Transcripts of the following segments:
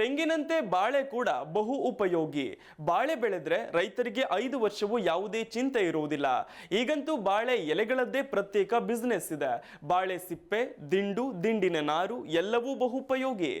ತೆಂಗಿನಂತೆ ಬಾಳೆ ಕೂಡ ಬಹು ಉಪಯೋಗಿ. ಬಾಳೆ ಬೆಳೆದ್ರೆ ರೈತರಿಗೆ ಐದು ವರ್ಷವೂ ಯಾವುದೇ ಚಿಂತೆ ಇರುವುದಿಲ್ಲ. ಈಗಂತೂ ಬಾಳೆ ಎಲೆಗಳದ್ದೇ ಪ್ರತ್ಯೇಕ ಬಿಸ್ನೆಸ್ ಇದೆ. ಬಾಳೆ ಸಿಪ್ಪೆ, ದಿಂಡು, ದಿಂಡಿನ ನಾರು ಎಲ್ಲವೂ ಬಹು ಉಪಯೋಗಿ.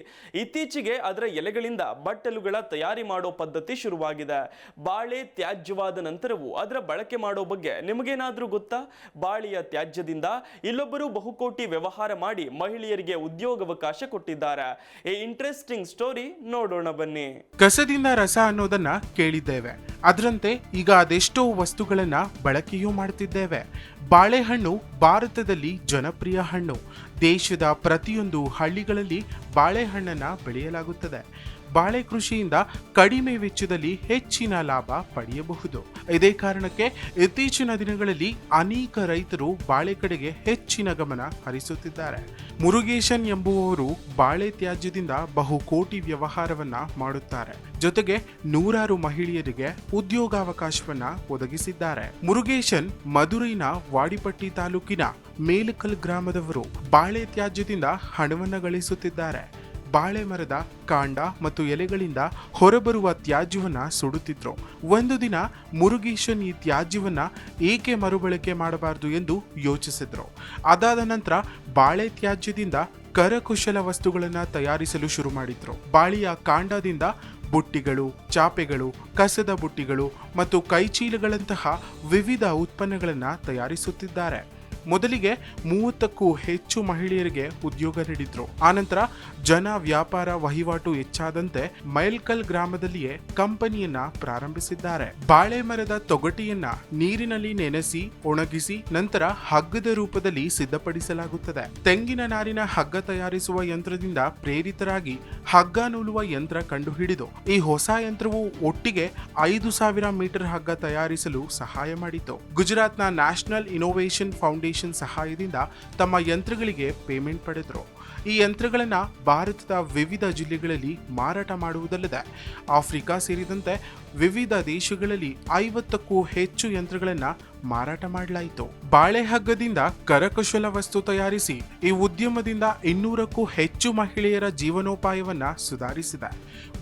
ಇತ್ತೀಚೆಗೆ ಅದರ ಎಲೆಗಳಿಂದ ಬಟ್ಟಲುಗಳ ತಯಾರಿ ಮಾಡೋ ಪದ್ಧತಿ ಶುರುವಾಗಿದೆ. ಬಾಳೆ ತ್ಯಾಜ್ಯವಾದ ನಂತರವೂ ಅದರ ಬಳಕೆ ಮಾಡೋ ಬಗ್ಗೆ ನಿಮಗೇನಾದರೂ ಗೊತ್ತಾ? ಬಾಳೆಯ ತ್ಯಾಜ್ಯದಿಂದ ಇಲ್ಲೊಬ್ಬರು ಬಹುಕೋಟಿ ವ್ಯವಹಾರ ಮಾಡಿ ಮಹಿಳೆಯರಿಗೆ ಉದ್ಯೋಗಾವಕಾಶ ಕೊಟ್ಟಿದ್ದಾರೆ. ಈ ಇಂಟ್ರೆಸ್ಟಿಂಗ್ ಸ್ಟೋರಿ ನೋಡೋಣ ಬನ್ನಿ. ಕಸದಿಂದ ರಸ ಅನ್ನೋದನ್ನ ಕೇಳಿದ್ದೇವೆ. ಅದರಂತೆ ಈಗ ಅದೆಷ್ಟೋ ವಸ್ತುಗಳನ್ನ ಬಳಕೆಯೂ ಮಾಡ್ತಿದ್ದೇವೆ. ಬಾಳೆಹಣ್ಣು ಭಾರತದಲ್ಲಿ ಜನಪ್ರಿಯ ಹಣ್ಣು. ದೇಶದ ಪ್ರತಿಯೊಂದು ಹಳ್ಳಿಗಳಲ್ಲಿ ಬಾಳೆಹಣ್ಣನ್ನ ಬೆಳೆಯಲಾಗುತ್ತದೆ. ಬಾಳೆ ಕೃಷಿಯಿಂದ ಕಡಿಮೆ ವೆಚ್ಚದಲ್ಲಿ ಹೆಚ್ಚಿನ ಲಾಭ ಪಡೆಯಬಹುದು. ಇದೇ ಕಾರಣಕ್ಕೆ ಇತ್ತೀಚಿನ ದಿನಗಳಲ್ಲಿ ಅನೇಕ ರೈತರು ಬಾಳೆ ಕಡೆಗೆ ಹೆಚ್ಚಿನ ಗಮನ ಹರಿಸುತ್ತಿದ್ದಾರೆ. ಮುರುಗೇಶನ್ ಎಂಬುವವರು ಬಾಳೆ ತ್ಯಾಜ್ಯದಿಂದ ಬಹು ಕೋಟಿ ವ್ಯವಹಾರವನ್ನ ಮಾಡುತ್ತಾರೆ. ಜೊತೆಗೆ ನೂರಾರು ಮಹಿಳೆಯರಿಗೆ ಉದ್ಯೋಗಾವಕಾಶವನ್ನ ಒದಗಿಸಿದ್ದಾರೆ. ಮುರುಗೇಶನ್ ಮಧುರೈನ ವಾಡಿಪಟ್ಟಿ ತಾಲೂಕಿನ ಮೇಲಕಲ್ ಗ್ರಾಮದವರು ಬಾಳೆ ತ್ಯಾಜ್ಯದಿಂದ ಹಣವನ್ನು ಗಳಿಸುತ್ತಿದ್ದಾರೆ. ಬಾಳೆ ಮರದ ಕಾಂಡ ಮತ್ತು ಎಲೆಗಳಿಂದ ಹೊರಬರುವ ತ್ಯಾಜ್ಯವನ್ನ ಸುಡುತ್ತಿದ್ರು ಒಂದು ದಿನ ಮುರುಗೇಶನ್ ಈ ತ್ಯಾಜ್ಯವನ್ನ ಏಕೆ ಮರುಬಳಕೆ ಮಾಡಬಾರದು ಎಂದು ಯೋಚಿಸಿದ್ರು. ಅದಾದ ನಂತರ ಬಾಳೆ ತ್ಯಾಜ್ಯದಿಂದ ಕರಕುಶಲ ವಸ್ತುಗಳನ್ನು ತಯಾರಿಸಲು ಶುರು ಮಾಡಿದ್ರು. ಬಾಳೆಯ ಕಾಂಡದಿಂದ ಬುಟ್ಟಿಗಳು, ಚಾಪೆಗಳು, ಕಸದ ಬುಟ್ಟಿಗಳು ಮತ್ತು ಕೈಚೀಲಗಳಂತಹ ವಿವಿಧ ಉತ್ಪನ್ನಗಳನ್ನು ತಯಾರಿಸುತ್ತಿದ್ದಾರೆ. ಮೊದಲಿಗೆ ಮೂವತ್ತಕ್ಕೂ ಹೆಚ್ಚು ಮಹಿಳೆಯರಿಗೆ ಉದ್ಯೋಗ ನೀಡಿದ್ರು. ಆನಂತರ ಜನ ವ್ಯಾಪಾರ ವಹಿವಾಟು ಹೆಚ್ಚಾದಂತೆ ಮೈಲ್ಕಲ್ ಗ್ರಾಮದಲ್ಲಿಯೇ ಕಂಪನಿಯನ್ನ ಪ್ರಾರಂಭಿಸಿದ್ದಾರೆ. ಬಾಳೆ ಮರದ ತೊಗಟೆಯನ್ನ ನೀರಿನಲ್ಲಿ ನೆನೆಸಿ, ಒಣಗಿಸಿ, ನಂತರ ಹಗ್ಗದ ರೂಪದಲ್ಲಿ ಸಿದ್ಧಪಡಿಸಲಾಗುತ್ತದೆ. ತೆಂಗಿನ ನಾರಿನ ಹಗ್ಗ ತಯಾರಿಸುವ ಯಂತ್ರದಿಂದ ಪ್ರೇರಿತರಾಗಿ ಹಗ್ಗ ನೂಲುವ ಯಂತ್ರ ಕಂಡುಹಿಡಿದು, ಈ ಹೊಸ ಯಂತ್ರವು ಒಟ್ಟಿಗೆ ಐದು ಸಾವಿರ ಮೀಟರ್ ಹಗ್ಗ ತಯಾರಿಸಲು ಸಹಾಯ ಮಾಡಿತು. ಗುಜರಾತ್ನ ನ್ಯಾಷನಲ್ ಇನೋವೇಷನ್ ಫೌಂಡೇಶನ್ ಸಹಾಯದಿಂದ ತಮ್ಮ ಯಂತ್ರಗಳಿಗೆ ಪೇಮೆಂಟ್ ಪಡೆದರು. ಈ ಯಂತ್ರಗಳನ್ನು ಭಾರತದ ವಿವಿಧ ಜಿಲ್ಲೆಗಳಲ್ಲಿ ಮಾರಾಟ ಮಾಡುವುದಲ್ಲದೆ, ಆಫ್ರಿಕಾ ಸೇರಿದಂತೆ ವಿವಿಧ ದೇಶಗಳಲ್ಲಿ ಐವತ್ತಕ್ಕೂ ಹೆಚ್ಚು ಯಂತ್ರಗಳನ್ನು ಮಾರಾಟ ಮಾಡಲಾಯಿತು. ಬಾಳೆಹಗ್ಗದಿಂದ ಕರಕುಶಲ ವಸ್ತು ತಯಾರಿಸಿ, ಈ ಉದ್ಯಮದಿಂದ ಇನ್ನೂರಕ್ಕೂ ಹೆಚ್ಚು ಮಹಿಳೆಯರ ಜೀವನೋಪಾಯವನ್ನು ಸುಧಾರಿಸಿದೆ.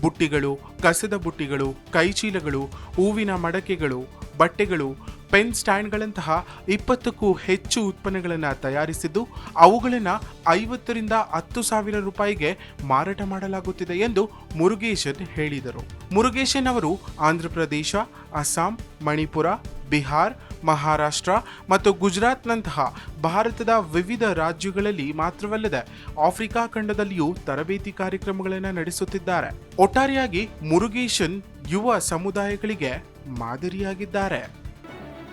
ಬುಟ್ಟಿಗಳು, ಕಸದ ಬುಟ್ಟಿಗಳು, ಕೈಚೀಲಗಳು, ಹೂವಿನ ಮಡಕೆಗಳು, ಬಟ್ಟೆಗಳು ಪೆನ್ ಸ್ಟ್ಯಾಂಡ್ಗಳಂತಹ ಇಪ್ಪತ್ತಕ್ಕೂ ಹೆಚ್ಚು ಉತ್ಪನ್ನಗಳನ್ನು ತಯಾರಿಸಿದ್ದು, ಅವುಗಳನ್ನು ಐವತ್ತರಿಂದ ಹತ್ತು ಸಾವಿರ ರೂಪಾಯಿಗೆ ಮಾರಾಟ ಮಾಡಲಾಗುತ್ತಿದೆ ಎಂದು ಮುರುಗೇಶನ್ ಹೇಳಿದರು. ಮುರುಗೇಶನ್ ಅವರು ಆಂಧ್ರಪ್ರದೇಶ, ಅಸ್ಸಾಂ, ಮಣಿಪುರ, ಬಿಹಾರ್, ಮಹಾರಾಷ್ಟ್ರ ಮತ್ತು ಗುಜರಾತ್ನಂತಹ ಭಾರತದ ವಿವಿಧ ರಾಜ್ಯಗಳಲ್ಲಿ ಮಾತ್ರವಲ್ಲದೆ ಆಫ್ರಿಕಾ ಖಂಡದಲ್ಲಿಯೂ ತರಬೇತಿ ಕಾರ್ಯಕ್ರಮಗಳನ್ನು ನಡೆಸುತ್ತಿದ್ದಾರೆ. ಒಟ್ಟಾರೆಯಾಗಿ ಮುರುಗೇಶನ್ ಯುವ ಸಮುದಾಯಗಳಿಗೆ ಮಾದರಿಯಾಗಿದ್ದಾರೆ.